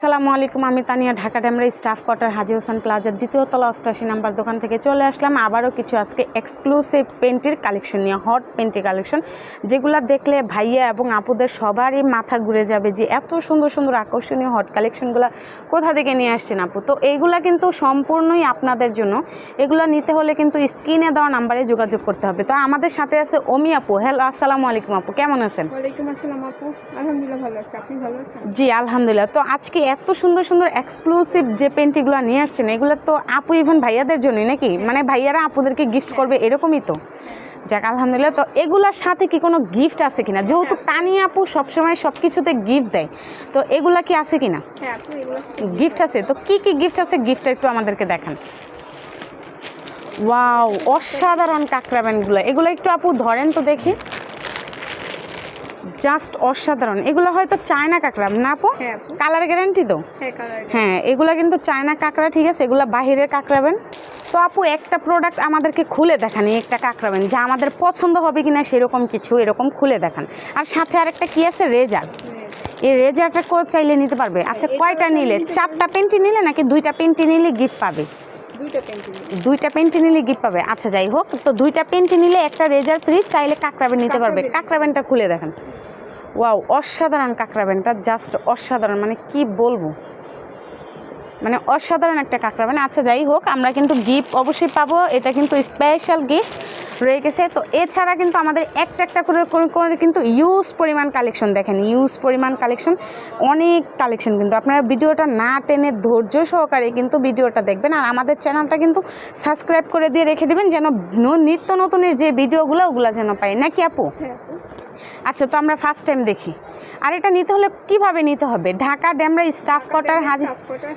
আসসালামু আলাইকুম আমি তানিয়া ঢাকা ড্যামরা স্টাফ কোয়ার্টার হাজি হোসেন প্লাজার দ্বিতীয় তলা অষ্টাশি নাম্বার দোকান থেকে চলে আসলাম। আবারও কিছু আজকে এক্সক্লুসিভ পেন্টের কালেকশন নিয়ে হট পেন্টির কালেকশন যেগুলো দেখলে ভাইয়া এবং আপুদের সবারই মাথা ঘুরে যাবে যে এত সুন্দর সুন্দর আকর্ষণীয় হট কালেকশনগুলো কোথা থেকে নিয়ে আসছেন আপু? তো এইগুলা কিন্তু সম্পূর্ণই আপনাদের জন্য। এগুলো নিতে হলে কিন্তু স্ক্রিনে দেওয়া নাম্বারে যোগাযোগ করতে হবে। তো আমাদের সাথে আছে অমি আপু। হ্যালো আসসালামু আলাইকুম আপু। কেমন আছেন? ওয়ালাইকুম আসসালাম আপু। আলহামদুলিল্লাহ ভালো আছি। আপনি ভালো আছেন? জি আলহামদুলিল্লাহ। তো আজকে এত সুন্দর সুন্দর এক্সক্লুসিভ যে পেন্টিগুলো নিয়ে আসছেন এগুলো তো আপু ইভেন ভাইয়াদের জন্যই নাকি? মানে ভাইয়ারা আপুদেরকে গিফট করবে এরকমই তো? যাক আলহামদুলিল্লাহ। তো এগুলার সাথে কি কোনো গিফট আছে কিনা? যেহেতু তানি আপু সবসময় সব কিছুতে গিফট দেয় তো এগুলা কি আছে কিনা? হ্যাঁ গিফট আছে। তো কি কি গিফট আছে? গিফটটা একটু আমাদেরকে দেখান। ওয়াও অসাধারণ কাঁকড়া ব্যান্ডগুলো। এগুলো একটু আপু ধরেন তো দেখি। জাস্ট অসাধারণ। এগুলো হয়তো চায়না কাঁকড়া না আপু? হ্যাঁ কালার গ্যারান্টি তো? হ্যাঁ হ্যাঁ কিন্তু চায়না কাঁকড়া ঠিক আছে? এগুলো বাহিরের কাঁকড়াবেন তো আপু একটা প্রোডাক্ট আমাদেরকে খুলে দেখান একটা কাঁকড়াবেন যা আমাদের পছন্দ হবে কিনা সেরকম কিছু এরকম খুলে দেখান। আর সাথে আরেকটা কি আছে? রেজার এই রেজারটা কো চাইলে নিতে পারবে। আচ্ছা কয়টা নিলে? চারটা পেন্টি নিলে নাকি দুইটা পেন্টি নিলে গিফট পাবে? দুইটা পেন্টিং নিলে। গিফট পাবে। আচ্ছা যাই হোক তো দুইটা পেন্টি নিলে একটা রেজার ফ্রি চাইলে কাঁকড়াবেন নিতে পারবে। কাঁকড়া কাঁকড়াবেনটা খুলে দেখেন। ওয়াও অসাধারণ কাঁকড়াবেনটা জাস্ট অসাধারণ। মানে কি বলব? মানে অসাধারণ একটা কাঁকড়া। মানে আচ্ছা যাই হোক, আমরা কিন্তু গিফট অবশ্যই পাবো। এটা কিন্তু স্পেশাল গিফট রয়ে গেছে। তো এছাড়া কিন্তু আমাদের একটা একটা করে কিন্তু ইউজ পরিমাণ কালেকশন দেখেন। ইউজ পরিমাণ কালেকশন অনেক কালেকশন কিন্তু। আপনারা ভিডিওটা না টেনে ধৈর্য সহকারে কিন্তু ভিডিওটা দেখবেন। আর আমাদের চ্যানেলটা কিন্তু সাবস্ক্রাইব করে দিয়ে রেখে দেবেন, যেন নিত্য নতুনের যে ভিডিওগুলো, ওগুলো যেন পাই। নাকি হ্যাঁ আপু। আচ্ছা তো আমরা ফার্স্ট টাইম দেখি। আর এটা নিতে হলে কীভাবে নিতে হবে? ঢাকা ড্যামরা স্টাফ কোয়ার্টার হাজি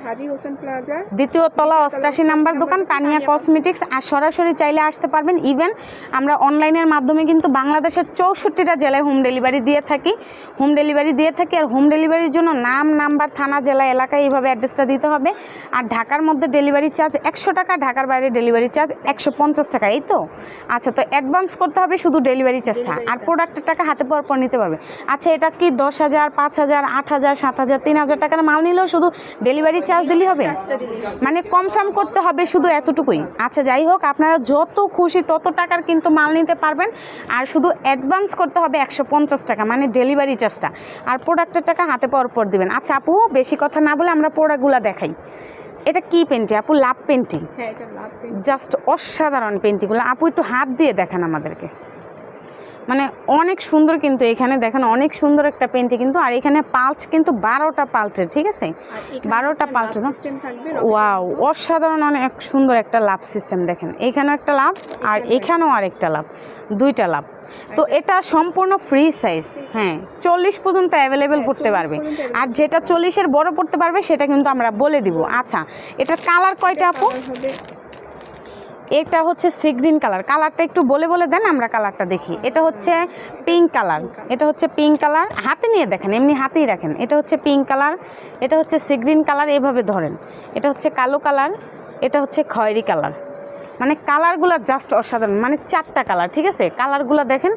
হাজি হোসেন প্লাজার দ্বিতীয় তলা অষ্টাশি নাম্বার দোকান তানিয়া কসমেটিক্স। আর সরাসরি চাইলে আসতে পারবেন। ইভেন আমরা অনলাইনের মাধ্যমে কিন্তু বাংলাদেশের চৌষট্টিটা জেলায় হোম ডেলিভারি দিয়ে থাকি। হোম ডেলিভারি দিয়ে থাকি আর হোম ডেলিভারির জন্য নাম নাম্বার থানা জেলা এলাকায় এইভাবে অ্যাড্রেসটা দিতে হবে। আর ঢাকার মধ্যে ডেলিভারি চার্জ একশো টাকা ঢাকার বাইরে ডেলিভারি চার্জ একশো পঞ্চাশ টাকা এই তো? আচ্ছা তো অ্যাডভান্স করতে হবে শুধু ডেলিভারি চার্জটা আর প্রোডাক্টের টাকা হাতে পর পর নিতে পারবে। আচ্ছা এটা কি দশ হাজার পাঁচ হাজার আট হাজার সাত হাজার তিন হাজার টাকার মাল নিলেও শুধু ডেলিভারি চার্জ দিলেই হবে? মানে কনফার্ম করতে হবে শুধু এতটুকুই। আচ্ছা যাই হোক আপনারা যত খুশি তত টাকার কিন্তু মাল নিতে পারবেন। আর শুধু অ্যাডভান্স করতে হবে একশো পঞ্চাশ টাকা মানে ডেলিভারি চার্জটা আর প্রোডাক্টের টাকা হাতে পর পর দেবেন। আচ্ছা আপু বেশি কথা না বলে আমরা প্রোডাক্টগুলো দেখাই। এটা কি পেন্টি আপু লাভ পেন্টিং জাস্ট অসাধারণ পেন্টিগুলো আপু একটু হাত দিয়ে দেখান আমাদেরকে। মানে অনেক সুন্দর কিন্তু এখানে দেখেন অনেক সুন্দর একটা পেন্টি কিন্তু আর এখানে পাল্চ কিন্তু বারোটা পাল্টের ঠিক আছে? বারোটা পাল্টে? সিস্টেম থাকবে ওয়াও অসাধারণ অনেক সুন্দর একটা লাভ সিস্টেম দেখেন। এখানেও একটা লাভ আর এখানেও আরেকটা লাভ দুইটা লাভ। তো এটা সম্পূর্ণ ফ্রি সাইজ হ্যাঁ চল্লিশ পর্যন্ত অ্যাভেলেবেল করতে পারবে। আর যেটা চল্লিশের বড় পড়তে পারবে সেটা কিন্তু আমরা বলে দিব। আচ্ছা এটার কালার কয়টা আপু? এটা হচ্ছে সি গ্রিন কালার। কালারটা একটু বলে বলে দেন, আমরা কালারটা দেখি। এটা হচ্ছে পিঙ্ক কালার। এটা হচ্ছে পিঙ্ক কালার। হাতে নিয়ে দেখেন, এমনি হাতেই রাখেন। এটা হচ্ছে পিঙ্ক কালার। এটা হচ্ছে সি গ্রিন কালার, এভাবে ধরেন। এটা হচ্ছে কালো কালার। এটা হচ্ছে খয়েরি কালার। মানে কালারগুলো জাস্ট অসাধারণ। মানে চারটা কালার, ঠিক আছে? কালারগুলো দেখেন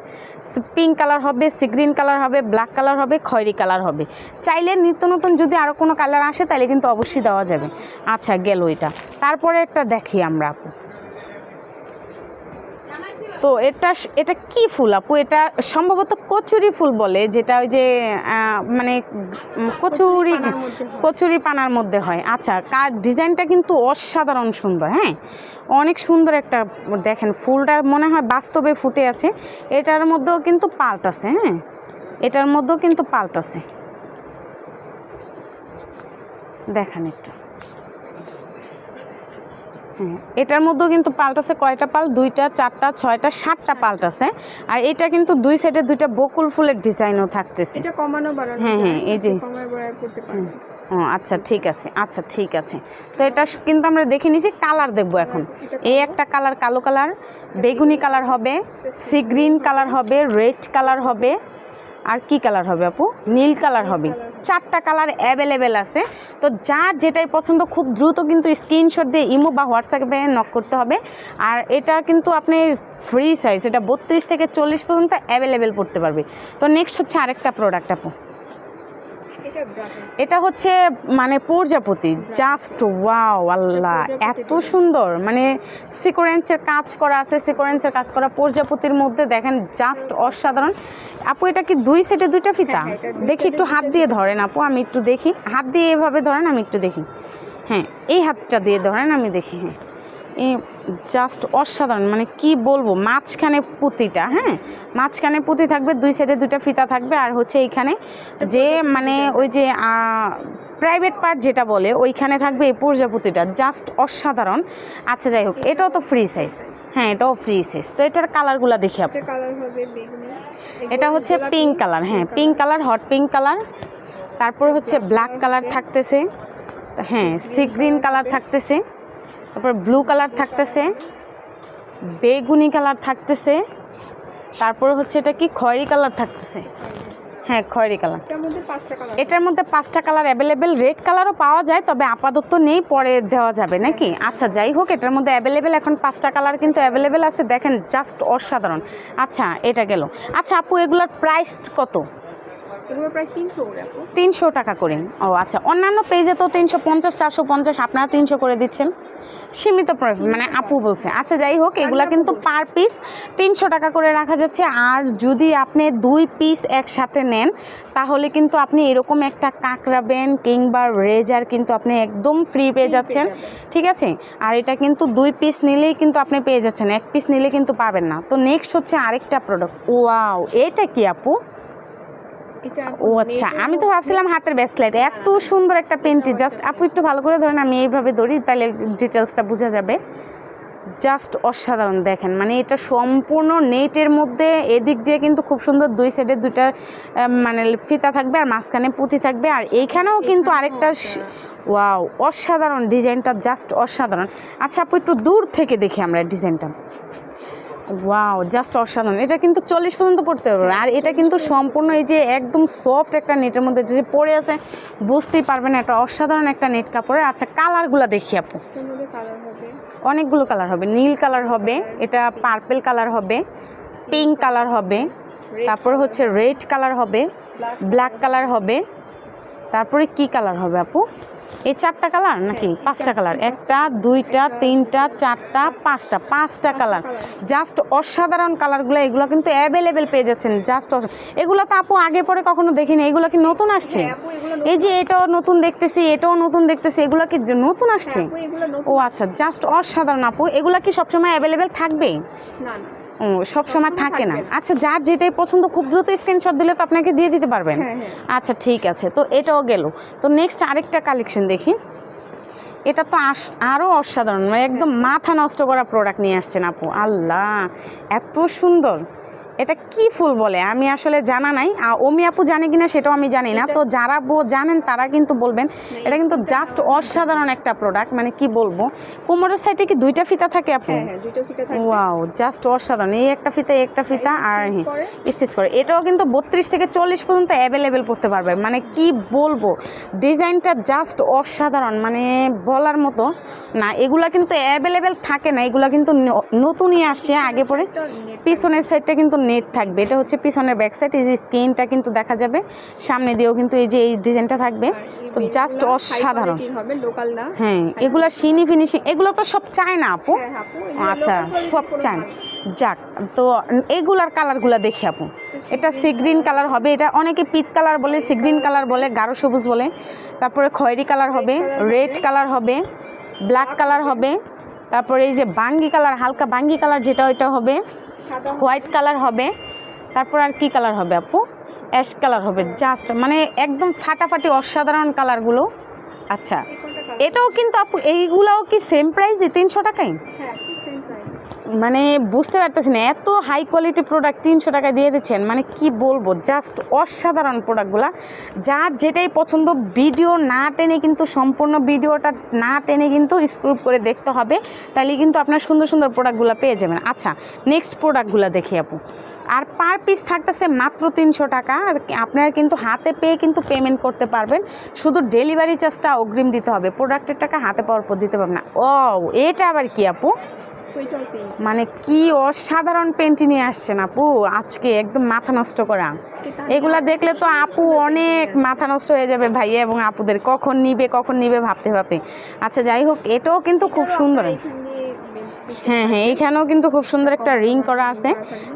পিঙ্ক কালার হবে, সি গ্রিন কালার হবে, ব্ল্যাক কালার হবে, খয়েরি কালার হবে। চাইলে নিত্য নতুন যদি আরও কোনো কালার আসে তাহলে কিন্তু অবশ্যই দেওয়া যাবে। আচ্ছা গেল এটা। তারপরে একটা দেখি আমরা আপু। তো এটা এটা কি ফুল আপু? এটা সম্ভবত কচুরি ফুল বলে যেটা ওই যে মানে কচুরি। কচুরি পানার মধ্যে হয়। আচ্ছা কার ডিজাইনটা কিন্তু অসাধারণ সুন্দর হ্যাঁ? অনেক সুন্দর একটা দেখেন ফুলটা মনে হয় বাস্তবে ফুটে আছে। এটার মধ্যেও কিন্তু পাল্ট আছে হ্যাঁ? এটার মধ্যেও কিন্তু পাল্ট আছে। দেখেন একটু। এটার মধ্যেও কিন্তু পাল্ট আছে কয়টা পাল দুইটা চারটা ছয়টা সাতটা পাল্ট আছে। আর এটা কিন্তু দুই সাইডে দুইটা বকুল ফুলের ডিজাইনও থাকতেছে। এটা কমানো বাড়ানো হ্যাঁ, হ্যাঁ, এই যে। করতে ও আচ্ছা ঠিক আছে আচ্ছা ঠিক আছে। তো এটা কিন্তু আমরা দেখে নিছি কালার দেখব এখন। এই একটা কালার কালো কালার বেগুনি কালার? হবে সি গ্রিন কালার? হবে রেড কালার হবে। আর কি কালার হবে আপু? নীল কালার হবে। চারটা কালার অ্যাভেলেবেল আছে। তো যার যেটাই পছন্দ, খুব দ্রুত কিন্তু স্ক্রিনশট দিয়ে ইমো বা হোয়াটসঅ্যাপে নক করতে হবে। আর এটা কিন্তু আপনি ফ্রি সাইজ এটা বত্রিশ থেকে চল্লিশ পর্যন্ত অ্যাভেলেবেল পড়তে পারবে। তো নেক্সট হচ্ছে আরেকটা প্রোডাক্ট আপু। এটা হচ্ছে মানে প্রজাপতি জাস্ট ওয়াও আল্লাহ এত সুন্দর। মানে সিকোরেন্সের কাজ করা আছে সিকোরেন্সের কাজ করা প্রজাপতির মধ্যে দেখেন জাস্ট অসাধারণ। আপু এটা কি দুই সেটে দুইটা ফিতা? হ্যাঁ, এটা দুই দেখি একটু হাত দিয়ে ধরেন আপু আমি একটু দেখি। হাত দিয়ে এভাবে ধরেন আমি একটু দেখি। হ্যাঁ এই হাতটা দিয়ে ধরেন আমি দেখি হ্যাঁ। এই জাস্ট অসাধারণ মানে কি বলব মাঝখানে পুঁতিটা হ্যাঁ? মাঝখানে পুঁতি থাকবে দুই সাইডে দুইটা ফিতা থাকবে আর হচ্ছে এইখানে যে মানে ওই যে প্রাইভেট পার্ট যেটা বলে ওইখানে থাকবে এই প্রজাপতিটা জাস্ট অসাধারণ। আচ্ছা যাই হোক এটাও তো ফ্রি সাইজ হ্যাঁ এটাও ফ্রি সাইজ তো এটার কালারগুলো দেখি আপনি। এটা হচ্ছে পিঙ্ক কালার হ্যাঁ pink colour hot pink colour তারপর হচ্ছে ব্ল্যাক কালার থাকতেছে। হ্যাঁ সি গ্রিন কালার থাকতেছে। তারপর ব্লু কালার থাকতেছে বেগুনি কালার থাকতেছে তারপর হচ্ছে এটা কি খয়েরি কালার থাকতেছে। হ্যাঁ খয়েরি কালার এটার মধ্যে পাঁচটা কালার এটার মধ্যে পাঁচটা কালার অ্যাভেলেবেল রেড কালারও পাওয়া যায় তবে আপাতত নেই পরে দেওয়া যাবে নাকি? আচ্ছা যাই হোক এটার মধ্যে অ্যাভেলেবেল এখন পাঁচটা কালার কিন্তু অ্যাভেলেবেল আছে দেখেন জাস্ট অসাধারণ। আচ্ছা এটা গেল। আচ্ছা আপু এগুলোর প্রাইস কত? তিনশো তিনশো টাকা করে। ও আচ্ছা অন্যান্য পেজে তো তিনশো পঞ্চাশ চারশো পঞ্চাশ আপনারা তিনশো করে দিচ্ছেন। সীমিত মানে আপু বলছে আচ্ছা যাই হোক এগুলা কিন্তু পার পিস তিনশো টাকা করে রাখা যাচ্ছে। আর যদি আপনি দুই পিস একসাথে নেন তাহলে কিন্তু আপনি এরকম একটা কাঁকড়া বেন কিংবা রেজার কিন্তু আপনি একদম ফ্রি পেয়ে যাচ্ছেন। ঠিক আছে? আর এটা কিন্তু দুই পিস নিলেই কিন্তু আপনি পেয়ে যাচ্ছেন। এক পিস নিলে কিন্তু পাবেন না। তো নেক্সট হচ্ছে আরেকটা প্রোডাক্ট ওয়াও এটা কি আপু? ও আচ্ছা আমি তো ভাবছিলাম হাতের ব্যাসলাইট এত সুন্দর একটা পেন্টি জাস্ট আপু একটু ভালো করে ধরেন আমি এইভাবে ধরি তাহলে ডিটেলসটা বোঝা যাবে। জাস্ট অসাধারণ দেখেন মানে এটা সম্পূর্ণ নেটের মধ্যে এদিক দিয়ে কিন্তু খুব সুন্দর দুই সাইডে দুইটা মানে ফিতা থাকবে আর মাঝখানে পুঁতি থাকবে আর এইখানেও কিন্তু আরেকটা ওয়াও অসাধারণ ডিজাইনটা জাস্ট অসাধারণ। আচ্ছা আপু একটু দূর থেকে দেখি আমরা ডিজাইনটা ওয়াও জাস্ট অসাধারণ। এটা কিন্তু চল্লিশ পর্যন্ত পড়তে পারবে। আর এটা কিন্তু সম্পূর্ণ এই যে একদম সফট একটা নেটের মধ্যে যে পরে আছে বুঝতেই পারবেন না, একটা অসাধারণ একটা নেট কাপড়ের। আচ্ছা কালারগুলো দেখি আপু। অনেকগুলো কালার হবে। নীল কালার হবে এটা পার্পেল কালার হবে পিঙ্ক কালার হবে তারপর হচ্ছে রেড কালার হবে ব্ল্যাক কালার হবে তারপরে কি কালার হবে আপু? এই চারটা কালার নাকি? পাঁচটা কালার। একটা দুইটা তিনটা চারটা পাঁচটা পাঁচটা কালার। জাস্ট অসাধারণ কালারগুলো এগুলো কিন্তু অ্যাভেলেবেল পেয়ে যাচ্ছেন। জাস্ট এগুলো তো আপু আগে পরে কখনো দেখিনি। এগুলো কি নতুন আসছে? হ্যাঁ, এই যে এটাও নতুন দেখতেছি এটাও নতুন দেখতেছি। এগুলো কি নতুন আসছে? হ্যাঁ, নতুন ও আচ্ছা জাস্ট অসাধারণ আপু। এগুলো কি সবসময় অ্যাভেলেবেল থাকবে? না। না সময় থাকে না। আচ্ছা যার যেটাই পছন্দ খুব দ্রুত স্ক্রিনশট দিলে তো আপনাকে দিয়ে দিতে পারবেন। হ্যাঁ হ্যাঁ। আচ্ছা ঠিক আছে। তো এটাও গেল। তো নেক্সট আরেকটা কালেকশন দেখি। এটা তো আস আরও অসাধারণ। মানে একদম মাথা নষ্ট করা প্রোডাক্ট নিয়ে আসছেন আপু। আল্লাহ এত সুন্দর। এটা কি ফুল বলে? আমি আসলে জানা নাই। অমি আপু জানে কিনা সেটাও আমি জানি না। তো যারা জানেন তারা কিন্তু বলবেন এটা কিন্তু জাস্ট অসাধারণ একটা প্রোডাক্ট মানে কি বলব? কোমরের সাইডে কি দুইটা ফিতা থাকে আপু? হ্যাঁ হ্যাঁ ওয়াও জাস্ট অসাধারণ। এই একটা ফিতা এই একটা ফিতা আর হ্যাঁ করে। স্টিচ করে। এটাও কিন্তু বত্রিশ থেকে চল্লিশ পর্যন্ত অ্যাভেলেবেল করতে পারবে। মানে কি বলব? ডিজাইনটা জাস্ট অসাধারণ। মানে বলার মতো না। এগুলা কিন্তু অ্যাভেলেবেল থাকে না। এগুলা কিন্তু নতুনই আসছে আগে পরে। পিছনের সাইডটা কিন্তু নেট থাকবে। এটা হচ্ছে পিছনের ব্যাক সাইড এই যে স্ক্রিনটা কিন্তু দেখা যাবে। সামনে দিয়েও কিন্তু এই যে এই ডিজাইনটা থাকবে। তো জাস্ট অসাধারণ। না। হ্যাঁ এগুলো সিনি ফিনিশিং এগুলো তো সব চায় না আপু। হ্যাঁ এগুলো আচ্ছা সব চায় না। যাক তো এগুলার কালারগুলো দেখি আপু। এটা সি গ্রিন কালার হবে এটা অনেকে পিত কালার বলে সি গ্রিন কালার বলে গাঢ় সবুজ বলে। তারপরে খয়েরি কালার হবে রেড কালার হবে। ব্ল্যাক কালার হবে। তারপরে এই যে বাঙ্গি কালার হালকা বাঙ্গি কালার যেটা ওইটা হবে। হোয়াইট কালার হবে। তারপর আর কি কালার হবে আপু? অ্যাশ কালার হবে জাস্ট মানে একদম ফাটাফাটি অসাধারণ কালারগুলো আচ্ছা এটাও কিন্তু আপু এইগুলাও কি সেম প্রাইসে তিনশো টাকায় হ্যাঁ আপু সেম প্রাইস মানে বুঝতে পারতেছি না, এত হাই কোয়ালিটি প্রোডাক্ট তিনশো টাকায় দিয়ে দিচ্ছেন মানে কি বলব জাস্ট অসাধারণ প্রোডাক্টগুলো যার যেটাই পছন্দ ভিডিও না টেনে কিন্তু, সম্পূর্ণ ভিডিওটা না টেনে কিন্তু স্ক্রুপ করে দেখতে হবে তাহলে কিন্তু আপনার সুন্দর সুন্দর প্রোডাক্টগুলো পেয়ে যাবেন। আচ্ছা নেক্সট প্রোডাক্টগুলো দেখি আপু। আর পার পিস থাকতেছে মাত্র তিনশো টাকা আপনারা কিন্তু হাতে পেয়ে কিন্তু পেমেন্ট করতে পারবেন। শুধু ডেলিভারি চার্জটা অগ্রিম দিতে হবে প্রোডাক্টের টাকা হাতে পাওয়ার পর দিতে পারবেন না। ও এটা আবার কি আপু? মানে কি অসাধারণ পেন্টি নিয়ে আসছেন আপু। আজকে একদম মাথা নষ্ট করা। এগুলা দেখলে তো আপু অনেক মাথা নষ্ট হয়ে যাবে ভাইয়া এবং আপুদের। কখন নিবে কখন নিবে ভাবতে ভাবতে। আচ্ছা যাই হোক এটাও কিন্তু খুব সুন্দর। হ্যাঁ হ্যাঁ এইখানেও কিন্তু খুব সুন্দর একটা রিং করা আছে।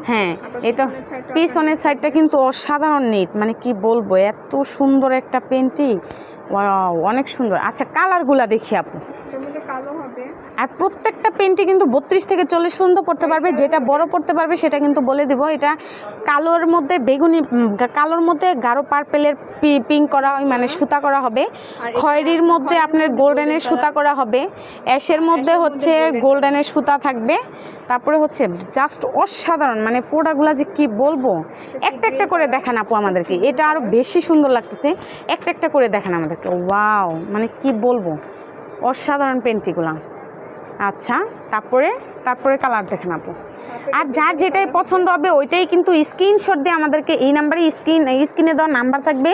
হ্যাঁ এটা পিছনের সাইডটা কিন্তু অসাধারণ নিট মানে কি বলব এত সুন্দর একটা পেন্টি। অনেক সুন্দর। আচ্ছা কালারগুলা দেখি আপু। কালো আর প্রত্যেকটা পেন্টি কিন্তু বত্রিশ থেকে চল্লিশ পর্যন্ত পড়তে পারবে যেটা বড় পড়তে পারবে সেটা কিন্তু বলে দিব। এটা কালোর মধ্যে বেগুনি কালোর মধ্যে গাঢ় পার্পেলের পিঙ্ক করা হয় মানে সুতা করা হবে। খয়েরির মধ্যে আপনার গোল্ডেনের সুতা করা হবে। অ্যাশের মধ্যে মধ্যে হচ্ছে গোল্ডেনের সুতা থাকবে। তারপরে হচ্ছে জাস্ট অসাধারণ মানে পোড়াগুলা যে কি বলব? একটা একটা করে দেখান আপু আমাদেরকে। এটা আরও বেশি সুন্দর লাগতেছে। একটা একটা করে দেখান আমাদেরকে। ওয়াও মানে কি বলব? অসাধারণ পেন্টিগুলা আচ্ছা তারপরে তারপরে কালার দেখেন আপু আর যার যেটাই পছন্দ হবে, ওইটাই কিন্তু স্ক্রিনশট দিয়ে আমাদেরকে এই নাম্বারে স্ক্রিন স্ক্রিনে দেওয়া নাম্বার থাকবে।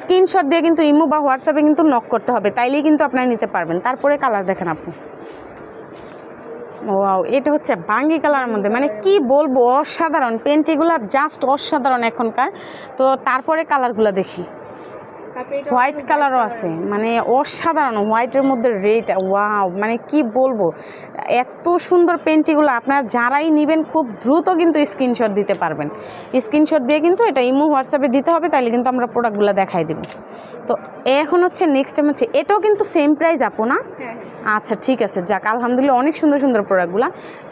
স্ক্রিনশট দিয়ে কিন্তু ইমো বা হোয়াটসঅ্যাপে কিন্তু নক করতে হবে, তাইলেই কিন্তু আপনারা নিতে পারবেন। তারপরে কালার দেখেন আপু ওয়াও এটা হচ্ছে বাঙ্গি কালারের মধ্যে। মানে কি বলব, অসাধারণ। পেন্টিগুলো জাস্ট অসাধারণ এখনকার। তো তারপরে কালারগুলো দেখি। হোয়াইট কালারও আছে মানে অসাধারণ হোয়াইটের মধ্যে রেড ওয়াও মানে কি বলব? এত সুন্দর পেন্টিগুলো আপনার যারাই নেবেন খুব দ্রুত কিন্তু স্ক্রিনশট দিতে পারবেন। স্ক্রিনশট দিয়ে কিন্তু এটা ইমো হোয়াটসঅ্যাপে দিতে হবে তাহলে কিন্তু আমরা প্রোডাক্টগুলো দেখাই দেবো। তো এখন হচ্ছে নেক্সট টাইম হচ্ছে এটাও কিন্তু সেম প্রাইস আপো না? হ্যাঁ আচ্ছা ঠিক আছে। যাক আলহামদুলিল্লাহ অনেক সুন্দর সুন্দর প্রোডাক্টগুলো।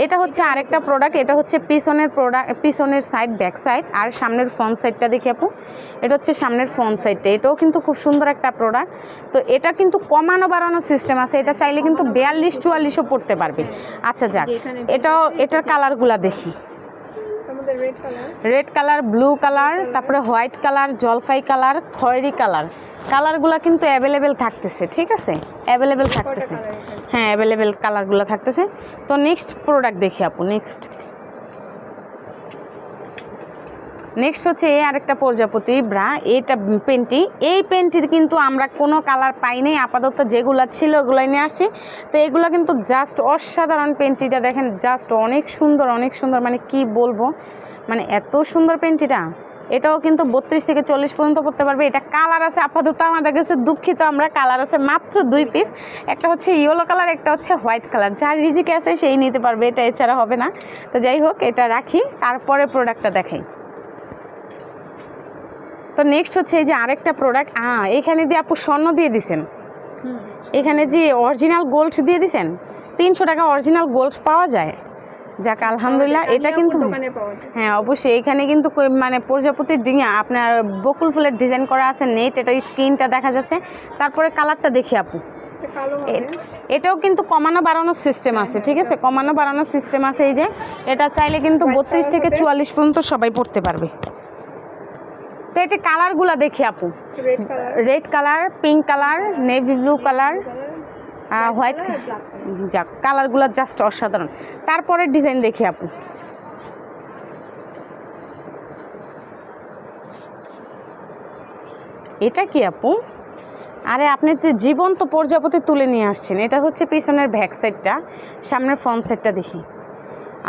এটা হচ্ছে আরেকটা প্রোডাক্ট এটা হচ্ছে পিছনের প্রোডাক্ট পিছনের সাইড ব্যাক সাইড আর সামনের ফ্রন্ট সাইডটা দেখি আপু। এটা হচ্ছে সামনের ফ্রন্ট সাইডটা এটাও কিন্তু খুব সুন্দর একটা প্রোডাক্ট। তো এটা কিন্তু কমানো বাড়ানোর সিস্টেম আছে এটা চাইলে কিন্তু বিয়াল্লিশ চুয়াল্লিশও পড়তে পারবে। আচ্ছা যাক। এটাও এটার কালারগুলো দেখি। রেড কালার ব্লু কালার তারপরে হোয়াইট কালার জলফাই কালার খয়েরি কালার কালারগুলো কিন্তু অ্যাভেলেবেল থাকতেছে ঠিক আছে? অ্যাভেলেবেল থাকতেছে। হ্যাঁ অ্যাভেলেবেল কালারগুলো থাকতেছে। তো নেক্সট প্রোডাক্ট দেখি আপু নেক্সট নেক্সট হচ্ছে এই আরেকটা প্রজাপতি, ব্রা এইটা পেন্টি। এই পেন্টির কিন্তু আমরা কোনো কালার পাই পাইনি আপাতত যেগুলো ছিল ওগুলোই নিয়ে আসছি। তো এগুলো কিন্তু জাস্ট অসাধারণ পেন্টিটা দেখেন, জাস্ট অনেক সুন্দর অনেক সুন্দর। মানে কি বলব? মানে এত সুন্দর পেন্টিটা। এটাও কিন্তু বত্রিশ থেকে চল্লিশ পর্যন্ত করতে পারবে। এটা কালার আছে, আপাতত আমাদের কাছে দুঃখিত আমরা, কালার আছে মাত্র দুই পিস একটা হচ্ছে ইয়েলো কালার একটা হচ্ছে হোয়াইট কালার যার রিজিকে আছে সেই নিতে পারবে, এটা এছাড়া হবে না। তো যাই হোক, এটা রাখি, তারপরে প্রোডাক্টটা দেখাই। তো নেক্সট হচ্ছে এই যে আরেকটা প্রোডাক্ট হ্যাঁ এখানে দিয়ে আপু স্বর্ণ দিয়ে দিছেন। এখানে যে অরিজিনাল গোল্ড দিয়ে দিছেন তিনশো টাকা অরিজিনাল গোল্ড পাওয়া যায়। যাক আলহামদুলিল্লাহ এটা কিন্তু হ্যাঁ অবশ্যই এখানে কিন্তু মানে প্রজাপতির ডিঙা আপনার বকুল ফুলের ডিজাইন করা আছে নেট এটা স্ক্রিনটা দেখা যাচ্ছে। তারপরে কালারটা দেখি আপু। এটাও কিন্তু কমানো বাড়ানোর সিস্টেম আছে ঠিক আছে? কমানো বাড়ানোর সিস্টেম আছে এই যে। এটা চাইলে কিন্তু বত্রিশ থেকে চুয়াল্লিশ পর্যন্ত সবাই পড়তে পারবে। তো এটা কালারগুলো দেখি আপু। Red colour pink colour navy blue colour white যাক কালারগুলো জাস্ট অসাধারণ। তারপরে ডিজাইন দেখি আপু। এটা কি আপু? আরে আপনি তো জীবন্ত পর্যাপতি তুলে নিয়ে আসছেন। এটা হচ্ছে পিছনের ব্যাক সাইডটা সামনের ফ্রন্ট সাইডটা দেখি।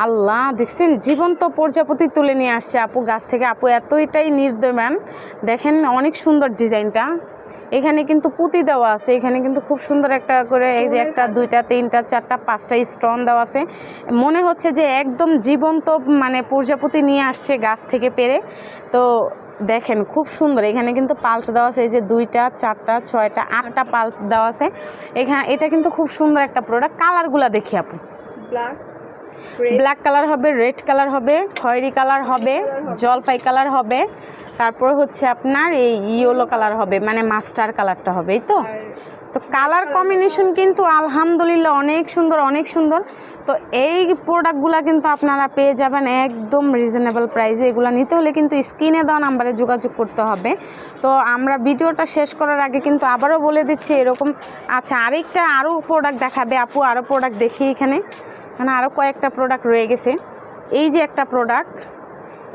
আল্লাহ, দেখছেন, জীবন্ত প্রজাপতি তুলে নিয়ে আসছে আপু গাছ থেকে। আপু এতটাই নির্দয়মান দেখেন অনেক সুন্দর ডিজাইনটা। এখানে কিন্তু পুঁতি দেওয়া আছে। এখানে কিন্তু খুব সুন্দর একটা করে এই যে একটা, দুইটা, তিনটা, চারটা, পাঁচটা স্টোন দেওয়া আছে। মনে হচ্ছে যে একদম জীবন্ত মানে প্রজাপতি নিয়ে আসছে গাছ থেকে পেরে। তো দেখেন, খুব সুন্দর। এখানে কিন্তু পাল্ট দেওয়া আছে। এই যে দুইটা, চারটা, ছয়টা, আটটা পাল্ট দেওয়া আছে। এখানে এটা কিন্তু খুব সুন্দর একটা প্রোডাক্ট কালারগুলো দেখি আপু। ব্ল্যাক ব্ল্যাক কালার হবে রেড কালার হবে খয়েরি কালার হবে জলপাই কালার হবে তারপর হচ্ছে আপনার এই ইয়েলো কালার হবে মানে মাস্টার কালারটা হবে এই তো? তো কালার কম্বিনেশন কিন্তু আলহামদুলিল্লাহ অনেক সুন্দর অনেক সুন্দর। তো এই প্রোডাক্টগুলো কিন্তু আপনারা পেয়ে যাবেন একদম রিজনেবল প্রাইসে এগুলো নিতে হলে কিন্তু স্ক্রিনে দেওয়া নাম্বারে যোগাযোগ করতে হবে। তো আমরা ভিডিওটা শেষ করার আগে কিন্তু আবারও বলে দিচ্ছি এরকম। আচ্ছা আরেকটা আরও প্রোডাক্ট দেখাবে আপু, আরও প্রোডাক্ট দেখি এখানে। মানে আরও কয়েকটা প্রোডাক্ট রয়ে গেছে। এই যে একটা প্রোডাক্ট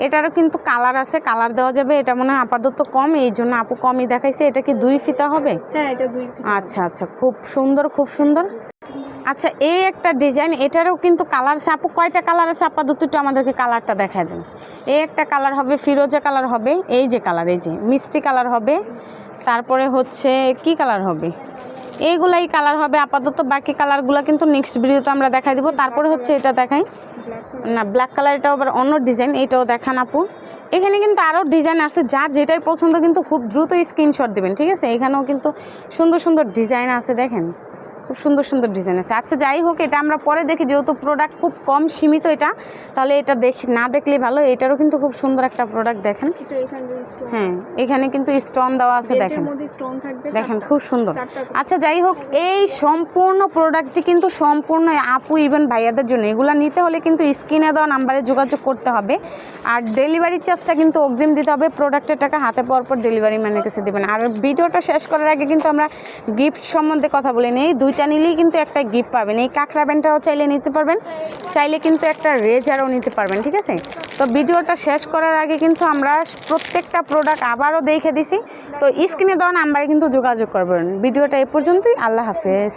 এটারও কিন্তু কালার আছে কালার দেওয়া যাবে। এটা মনে হয় আপাতত কম এই জন্য আপু কমই দেখাইছে। এটা কি দুই ফিতা হবে? হ্যাঁ এটা দুই। আচ্ছা আচ্ছা খুব সুন্দর খুব সুন্দর। আচ্ছা এই একটা ডিজাইন এটারও কিন্তু কালার আছে। আপু কয়টা কালার আছে? আপাতত একটু আমাদেরকে কালারটা দেখায় দেন। এই একটা কালার হবে ফিরোজা কালার হবে এই যে কালার এই যে মিষ্টি কালার হবে। তারপরে হচ্ছে কি কালার হবে? এইগুলাই কালার হবে, আপাতত বাকি কালারগুলো কিন্তু নেক্সট ভিডিওতে আমরা দেখাই দিব। তারপরে হচ্ছে এটা দেখাই। না ব্ল্যাক কালার এটাও আবার অন্য ডিজাইন এটাও দেখান আপু। এখানে কিন্তু আরও ডিজাইন আছে, যার যেটাই পছন্দ কিন্তু খুব দ্রুত স্ক্রিনশট দেবেন, ঠিক আছে? এখানেও কিন্তু সুন্দর সুন্দর ডিজাইন আছে, দেখেন। খুব সুন্দর সুন্দর ডিজাইন আছে। আচ্ছা যাই হোক এটা আমরা পরে দেখি যেহেতু প্রোডাক্ট খুব কম সীমিত এটা তাহলে এটা দেখি না দেখলে ভালো। এটারও কিন্তু খুব সুন্দর একটা প্রোডাক্ট দেখেন। হ্যাঁ এখানে কিন্তু স্টোন দেওয়া আছে দেখেন। দেখেন খুব সুন্দর। আচ্ছা যাই হোক এই সম্পূর্ণ প্রোডাক্টটি কিন্তু সম্পূর্ণ আপু ইভেন ভাইয়াদের জন্য। এগুলো নিতে হলে কিন্তু স্ক্রিনে দেওয়া নাম্বারে যোগাযোগ করতে হবে। আর ডেলিভারি চার্জটা কিন্তু অগ্রিম দিতে হবে। প্রোডাক্টের টাকা হাতে পাওয়ার পর ডেলিভারি ম্যানের কাছে দেবেন। আর ভিডিওটা শেষ করার আগে কিন্তু আমরা গিফট সম্বন্ধে কথা বলে নিই। দুইটা নিলেই কিন্তু একটা গিফট পাবেন। এই কাঁকড়া ব্যান্ডটাও চাইলে নিতে পারবেন, চাইলে কিন্তু একটা রেজারও নিতে পারবেন, ঠিক আছে? তো ভিডিওটা শেষ করার আগে কিন্তু আমরা প্রত্যেকটা প্রোডাক্ট আবারও দেখে দিছি। তো স্ক্রিনে দেওয়া নাম্বারে কিন্তু যোগাযোগ করবেন। ভিডিওটা এ পর্যন্তই, আল্লাহ হাফেজ।